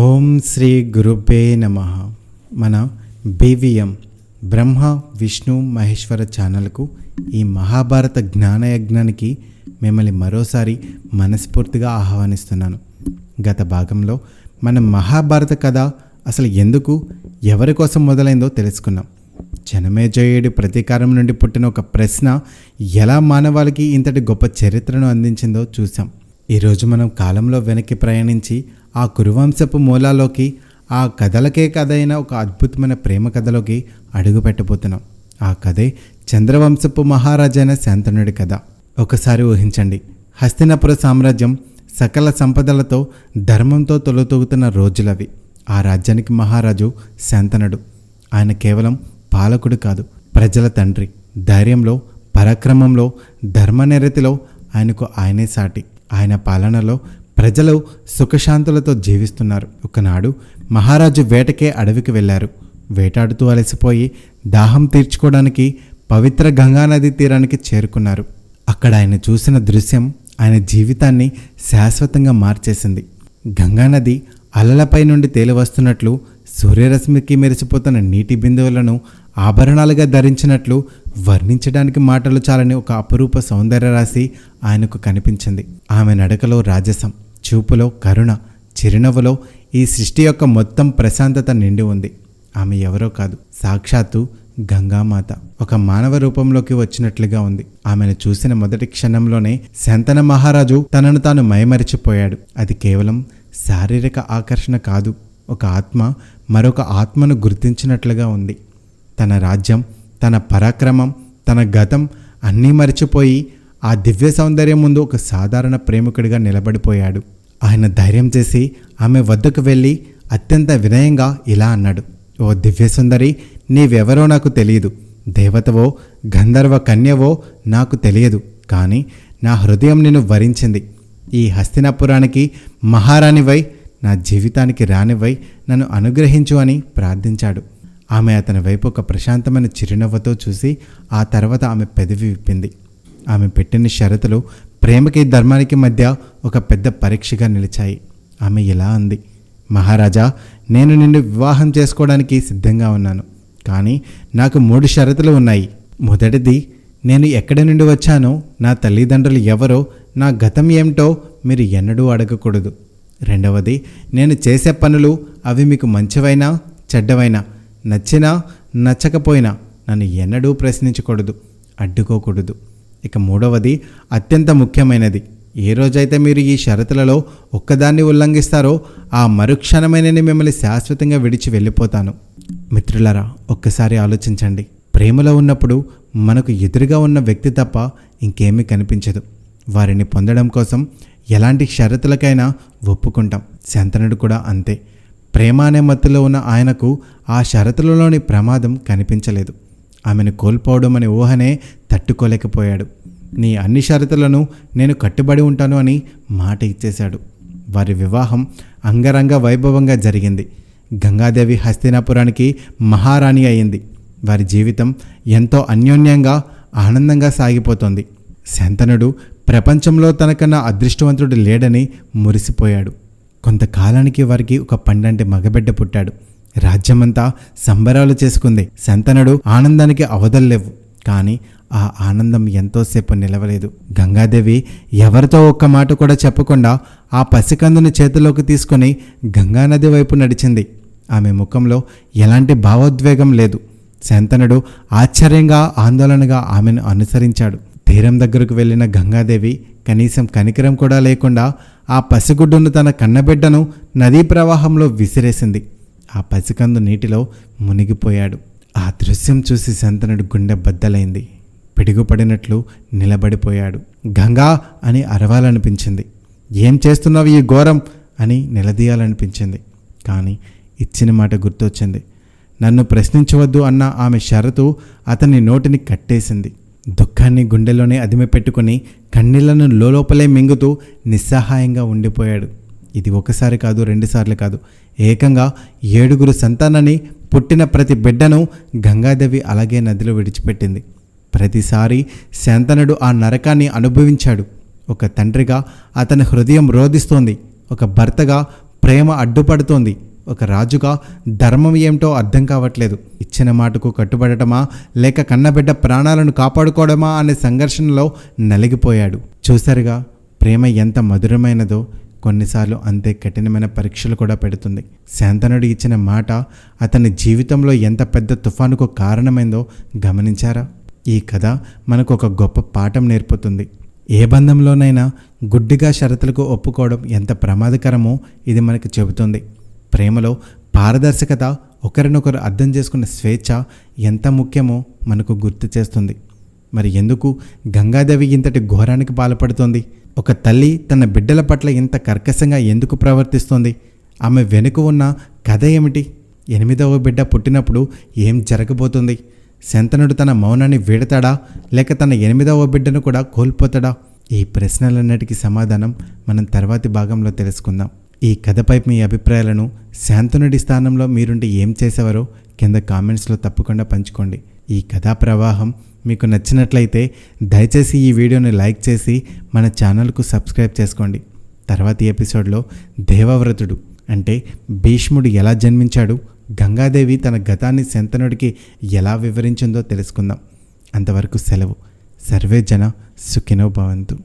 ఓం శ్రీ గురుపే నమ. మన బీవీఎం బ్రహ్మ విష్ణు మహేశ్వర ఛానల్కు ఈ మహాభారత జ్ఞానయజ్ఞానికి మిమ్మల్ని మరోసారి మనస్ఫూర్తిగా ఆహ్వానిస్తున్నాను. గత భాగంలో మనం మహాభారత కథ అసలు ఎందుకు ఎవరి కోసం మొదలైందో తెలుసుకున్నాం. జనమేజయుడి ప్రతీకారం నుండి పుట్టిన ఒక ప్రశ్న ఎలా మానవాళికి ఇంతటి గొప్ప చరిత్రను అందించిందో చూసాం ఈరోజు మనం కాలంలో వెనక్కి ప్రయాణించి ఆ కురువంశపు మూలాలోకి ఆ కథలకే కథ అయిన ఒక అద్భుతమైన ప్రేమ కథలోకి అడుగు పెట్టబోతున్నాం ఆ కథే చంద్రవంశపు మహారాజైన శాంతనుడి కథ. ఒకసారి ఊహించండి. హస్తినాపుర సామ్రాజ్యం సకల సంపదలతో ధర్మంతో తొలతూగుతున్న రోజులవి. ఆ రాజ్యానికి మహారాజు శాంతనుడు. ఆయన కేవలం పాలకుడు కాదు ప్రజల తండ్రి. ధైర్యంలో పరాక్రమంలో ధర్మనిరతిలో ఆయనకు ఆయనే సాటి. ఆయన పాలనలో ప్రజలు సుఖశాంతులతో జీవిస్తున్నారు. ఒకనాడు మహారాజు వేటకే అడవికి వెళ్ళారు. వేటాడుతూ అలసిపోయి దాహం తీర్చుకోవడానికి పవిత్ర గంగానది తీరానికి చేరుకున్నారు. అక్కడ ఆయన చూసిన దృశ్యం ఆయన జీవితాన్ని శాశ్వతంగా మార్చేసింది. గంగానది అలలపై నుండి తేలివస్తున్నట్లు సూర్యరశ్మికి మెరిసిపోతున్న నీటి బిందువులను ఆభరణాలుగా ధరించినట్లు వర్ణించడానికి మాటలు చాలని ఒక అపురూప సౌందర్య రాశి ఆయనకు కనిపించింది. ఆమె నడకలో రాజసం చూపులో కరుణ చిరునవ్వులో ఈ సృష్టి యొక్క మొత్తం ప్రశాంతత నిండి ఉంది. ఆమె ఎవరో కాదు సాక్షాత్తు గంగామాత. ఒక మానవ రూపంలోకి వచ్చినట్లుగా ఉంది. ఆమెను చూసిన మొదటి క్షణంలోనే శంతన మహారాజు తనను తాను మైమరిచిపోయాడు. అది కేవలం శారీరక ఆకర్షణ కాదు ఒక ఆత్మ మరొక ఆత్మను గుర్తించినట్లుగా ఉంది. తన రాజ్యం తన పరాక్రమం తన గతం అన్నీ మరిచిపోయి ఆ దివ్య సౌందర్యం ముందు ఒక సాధారణ ప్రేమికుడిగా నిలబడిపోయాడు. ఆయన ధైర్యం చేసి ఆమె వద్దకు వెళ్ళి అత్యంత వినయంగా ఇలా అన్నాడు ఓ దివ్య సుందరి నీవెవరో నాకు తెలియదు. దేవతవో గంధర్వ కన్యవో నాకు తెలియదు. కానీ నా హృదయం నిన్ను వరించింది. ఈ హస్తినాపురానికి మహారాణివై నా జీవితానికి రానివై నన్ను అనుగ్రహించు అని ప్రార్థించాడు. ఆమె అతని వైపు ఒక ప్రశాంతమైన చిరునవ్వుతో చూసి ఆ తర్వాత ఆమె పెదవి విప్పింది. ఆమె పెట్టిన షరతులు ప్రేమకి ధర్మానికి మధ్య ఒక పెద్ద పరీక్షగా నిలిచాయి. ఆమె ఇలా అంది మహారాజా నేను నిన్ను వివాహం చేసుకోవడానికి సిద్ధంగా ఉన్నాను. కానీ నాకు మూడు షరతులు ఉన్నాయి. మొదటిది నేను ఎక్కడి నుండి వచ్చానో నా తల్లిదండ్రులు ఎవరో నా గతం ఏమిటో మీరు ఎన్నడూ అడగకూడదు. రెండవది నేను చేసే పనులు అవి మీకు మంచివైనా చెడ్డవైనా నచ్చినా నచ్చకపోయినా నన్ను ఎన్నడూ ప్రశ్నించకూడదు అడ్డుకోకూడదు. ఇక మూడవది అత్యంత ముఖ్యమైనది. ఏ రోజైతే మీరు ఈ షరతులలో ఒక్కదాన్ని ఉల్లంఘిస్తారో ఆ మరుక్షణమే నేను మిమ్మల్ని శాశ్వతంగా విడిచి వెళ్ళిపోతాను. మిత్రులరా ఒక్కసారి ఆలోచించండి. ప్రేమలో ఉన్నప్పుడు మనకు ఎదురుగా ఉన్న వ్యక్తి తప్ప ఇంకేమీ కనిపించదు. వారిని పొందడం కోసం ఎలాంటి షరతులకైనా ఒప్పుకుంటాం. శంతనుడు కూడా అంతే. ప్రేమ అనే మత్తులో ఉన్న ఆయనకు ఆ షరతులలోని ప్రమాదం కనిపించలేదు. ఆమెను కోల్పోవడం అనే ఊహనే తట్టుకోలేకపోయాడు. నీ అన్ని షరతులను నేను కట్టుబడి ఉంటాను అని మాట ఇచ్చేశాడు. వారి వివాహం అంగరంగ వైభవంగా జరిగింది. గంగాదేవి హస్తినాపురానికి మహారాణి అయింది. వారి జీవితం ఎంతో అన్యోన్యంగా ఆనందంగా సాగిపోతోంది. శంతనుడు ప్రపంచంలో తనకన్నా అదృష్టవంతుడు లేడని మురిసిపోయాడు. కొంతకాలానికి వారికి ఒక పండంటి మగబిడ్డ పుట్టాడు. రాజ్యమంతా సంబరాలు చేసుకుంది. శంతనుడు ఆనందానికి అవధల్లేవు కానీ ఆ ఆనందం ఎంతోసేపు నిలవలేదు. గంగాదేవి ఎవరితో ఒక్క మాట కూడా చెప్పకుండా ఆ పసికందుని చేతిలోకి తీసుకొని గంగానది వైపు నడిచింది. ఆమె ముఖంలో ఎలాంటి భావోద్వేగం లేదు. శంతనుడు ఆశ్చర్యంగా ఆందోళనగా ఆమెను అనుసరించాడు. తీరం దగ్గరకు వెళ్ళిన గంగాదేవి కనీసం కనికరం కూడా లేకుండా ఆ పసిగుడ్డును తన కన్నబిడ్డను నదీ ప్రవాహంలో విసిరేసింది. ఆ పసికందు నీటిలో మునిగిపోయాడు. ఆ దృశ్యం చూసి శంతనుడి గుండె బద్దలైంది. పిడుగుపడినట్లు నిలబడిపోయాడు. గంగా అని అరవాలనిపించింది. ఏం చేస్తున్నావు ఈ ఘోరం? అని నిలదీయాలనిపించింది. కానీ ఇచ్చిన మాట గుర్తొచ్చింది. నన్ను ప్రశ్నించవద్దు అన్న ఆమె షరతు అతని నోటిని కట్టేసింది. దుఃఖాన్ని గుండెలోనే అదిమి పెట్టుకుని కన్నీళ్ళను లోపలే మింగుతూ నిస్సహాయంగా ఉండిపోయాడు. ఇది ఒకసారి కాదు రెండుసార్లు కాదు. ఏకంగా ఏడుగురు సంతానాన్ని పుట్టిన ప్రతి బిడ్డను గంగాదేవి అలాగే నదిలో విడిచిపెట్టింది. ప్రతిసారి శాంతనుడు ఆ నరకాన్ని అనుభవించాడు. ఒక తండ్రిగా అతని హృదయం రోధిస్తోంది. ఒక భర్తగా ప్రేమ అడ్డుపడుతోంది. ఒక రాజుగా ధర్మం ఏమిటో అర్థం కావట్లేదు. ఇచ్చిన మాటకు కట్టుబడటమా? లేక కన్నబిడ్డ ప్రాణాలను కాపాడుకోవడమా? అనే సంఘర్షణలో నలిగిపోయాడు. చూసారుగా ప్రేమ ఎంత మధురమైనదో కొన్నిసార్లు అంతే కఠినమైన పరీక్షలు కూడా పెడుతుంది. శాంతనుడు ఇచ్చిన మాట అతని జీవితంలో ఎంత పెద్ద తుఫానుకు కారణమైందో గమనించారా? ఈ కథ మనకు ఒక గొప్ప పాఠం నేర్పుతుంది. ఏ బంధంలోనైనా గుడ్డిగా షరతులకు ఒప్పుకోవడం ఎంత ప్రమాదకరమో ఇది మనకు చెబుతుంది. ప్రేమలో పారదర్శకత ఒకరినొకరు అర్థం చేసుకున్న స్వేచ్ఛ ఎంత ముఖ్యమో మనకు గుర్తు చేస్తుంది. మరి ఎందుకు గంగాదేవి ఇంతటి ఘోరానికి పాల్పడుతోంది? ఒక తల్లి తన బిడ్డల పట్ల ఇంత కర్కశంగా ఎందుకు ప్రవర్తిస్తోంది? ఆమె వెనుక ఉన్న కథ ఏమిటి? ఎనిమిదవ బిడ్డ పుట్టినప్పుడు ఏం జరగబోతుంది? శంతనుడు తన మౌనాన్ని వీడతాడా? లేక తన ఎనిమిదవ బిడ్డను కూడా కోల్పోతాడా? ఈ ప్రశ్నలన్నిటికీ సమాధానం మనం తర్వాతి భాగంలో తెలుసుకుందాం. ఈ కథపై మీ అభిప్రాయాలను శాంతనుడి స్థానంలో మీరుంటే ఏం చేసేవారో కింద కామెంట్స్లో తప్పకుండా పంచుకోండి. ఈ కథా ప్రవాహం మీకు నచ్చినట్లయితే దయచేసి ఈ వీడియోని లైక్ చేసి మన ఛానల్కు సబ్స్క్రైబ్ చేసుకోండి. తర్వాతి ఎపిసోడ్లో దేవవ్రతుడు అంటే భీష్ముడు ఎలా జన్మించాడు గంగాదేవి తన గతాన్ని శంతనుడికి ఎలా వివరించిందో తెలుసుకుందాం. అంతవరకు సెలవు. సర్వే జన సుఖినో భవంతు.